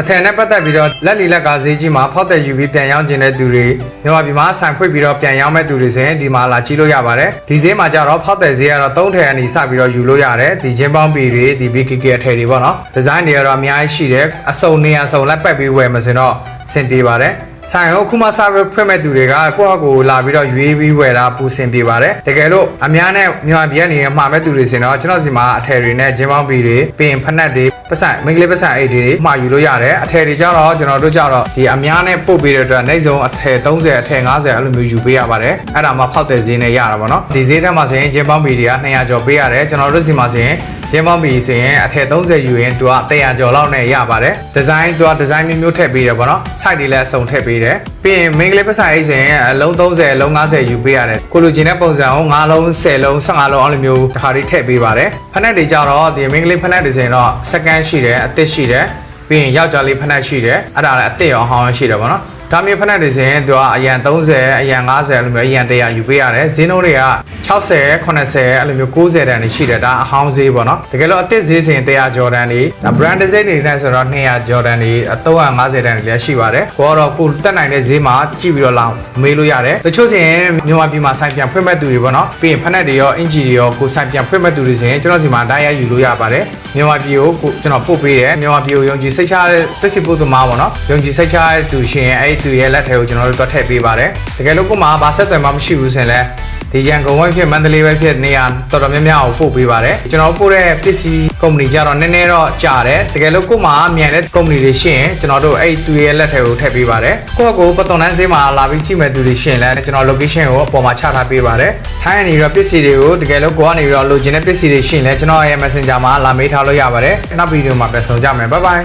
အထည်နဲ့ပတ်သက်ပြီးတော့လက်လီလက်ကားဈေးကြီးမှာဖောက်တဲ့ယူပြီးပြန်ရောင်းခြင်းတဲ့သူတွေမြန်မာပြည်မှာဆိုင်ဖွင့်ပြီးတော့ပြန်ရောင်းမဲ့သူတွေဆိုရင်ဒီမှာလာကြည့်လို့ရပါတယ်ဒီဈေးမှာကျတော့ဖောက်တဲ့ဈေးကတော့၃ထည်အနေစပြီးတော့ယူလို့ရတယ်ဒီချင်းပေါင်းပီတွေဒီ BKK အထည်တွေပေါ့နော်ဒီဇိုင်းတွေကတော့အများကြီးရှိတယ်အစုံနေရာစုံလက်ပတ်ပြီးဝယ်မှာဆိုတော့စင်ပြေပါတယ် ဆိုင်ကိုခုမှစပြီးဖွင့်မဲ့သူတွေကကိုယ့်အကိုလာပြီးတော့ရွေးပြီးဝယ်တာပူစင်ပြေပါတယ်တကယ်လို့အများနဲ့မြန်မာပြည်ကနေမှာမဲ့သူတွေဆိုရင်တော့ကျွန်တော်စီမှာအထည်တွေနဲ့ဂျင်းပေါင်းပီတွေပင်ဖက်နက်တွေပတ်စံမိန်းကလေးပတ်စံအိတ်တွေမှာယူလို့ရတယ်အထည်တွေကြတော့ကျွန်တော်တို့ကြတော့ဒီအများနဲ့ပို့ပေးတဲ့အတွက်နိုင်စုံအထည်30အထည်50အဲ့လိုမျိုးယူပေးရပါတယ်အဲ့ဒါမှဖောက်တဲ့ဈေးနဲ့ရတာပေါ့နော်ဒီဈေးထက်မှာဆိုရင်ဂျင်းပေါင်းပီတွေက200ကျော်ပေးရတယ်ကျွန်တော်တို့စီမှာဆိုရင် ဂျင်းပေါင်းပီဆိုရင်အထည်30ယူရင်သူက100ကျော်လောက်နဲ့ရပါတယ်ဒီဇိုင်းသူကဒီဇိုင်းမျိုးမျိုးထည့်ပေးတယ်ပေါ့နော် site တွေလည်းအစုံထည့်ပေးတယ်ပြီးရင်မိန်းကလေးပတ်စံအိတ်ဆိုရင်အလုံး30အလုံး50ယူပေးရတယ်ကိုလိုချင်တဲ့ပုံစံကို9လုံး10လုံး15လုံးအဲ့လိုမျိုးတစ်ခါတည်းထည့်ပေးပါတယ်ဖက်နက်တွေကြတော့ဒီမိန်းကလေးဖက်နက်တွေဆိုရင်တော့ second ရှိတယ်အသစ်ရှိတယ်ပြီးရင်ယောက်ျားလေးဖက်နက်ရှိတယ်အဲ့ဒါလည်းအသစ်ရောအဟောင်းရောရှိတယ်ပေါ့နော်ဒါမျိုးဖက်နက်တွေဆိုရင်သူကအရန်30အရန်50အဲ့လိုမျိုးအရန်100ယူပေးရတယ်ဈေးနှုန်းတွေက 60 80အဲ့လိုမျိုး90တန်တွေရှိတယ်ဒါအဟောင်းဈေးပေါ့နော်တကယ်လို့အသစ်ဈေးဆိုရင်100ကျော်တန်တွေဒါ brand ဈေးတွေနဲ့ဆိုတော့200ကျော်တန်တွေ350တန်တွေလည်းရှိပါတယ်ကိုကတော့ကိုတက်နိုင်တဲ့ဈေးမှာကြည့်ပြီးတော့လာမေးလို့ရတယ်တချို့ဆိုရင်မြန်မာပြည်မှာဆိုင်ပြန်ဖွင့်မဲ့သူတွေပေါ့နော်ပြီးရင်ဖက်နက်တွေရောအင်ဂျီတွေရောကိုဆိုင်ပြန်ဖွင့်မဲ့သူတွေဆိုရင်ကျွန်တော်စီမှာဓာတ်ရိုက်ယူလို့ရပါတယ်မြန်မာပြည်ကိုကိုကျွန်တော်ပို့ပေးတယ်မြန်မာပြည်ကိုယုံကြည်စိတ်ချတဲ့ပစ္စည်းပို့သမားပေါ့နော်ယုံကြည်စိတ်ချတဲ့သူရှင်အဲ့ဒီသူရဲ့လက်ထဲကိုကျွန်တော်တို့တွက်ထည့်ပေးပါတယ်တကယ်လို့ကိုမှဘာဆက်သွယ်မှမရှိဘူးဆိုရင်လည်း ဒီရန်ကုန်ဝိုင်းဖြစ်မန္တလေးဝိုင်းဖြစ်နေရာတော်တော်များများကိုပို့ပေးပါတယ်ကျွန်တော်ပို့တဲ့ပစ္စည်းကုမ္ပဏီကြတော့နည်းနည်းတော့ကြာတယ်တကယ်လို့ကို့မှာမြန်တဲ့ကုမ္ပဏီတွေရှိရင်ကျွန်တော်တို့အဲ့သူရဲ့လက်ထဲကိုထည့်ပေးပါတယ်ကိုယ့်အကိုပတ်တော်တန်းဈေးမှာလာပြီးကြည့်မဲ့သူတွေရှိရင်လည်းကျွန်တော် location ကိုအပေါ်မှာချထားပေးပါတယ်ထိုင်းအနေနဲ့ပစ္စည်းတွေကိုတကယ်လို့ကိုကနေပြီးတော့လိုချင်တဲ့ပစ္စည်းတွေရှိရင်လည်းကျွန်တော်ရဲ့ messenger မှာလာမေးထားလို့ရပါတယ်နောက်ဗီဒီယိုမှာပြန်ဆောင်ကြမယ် bye bye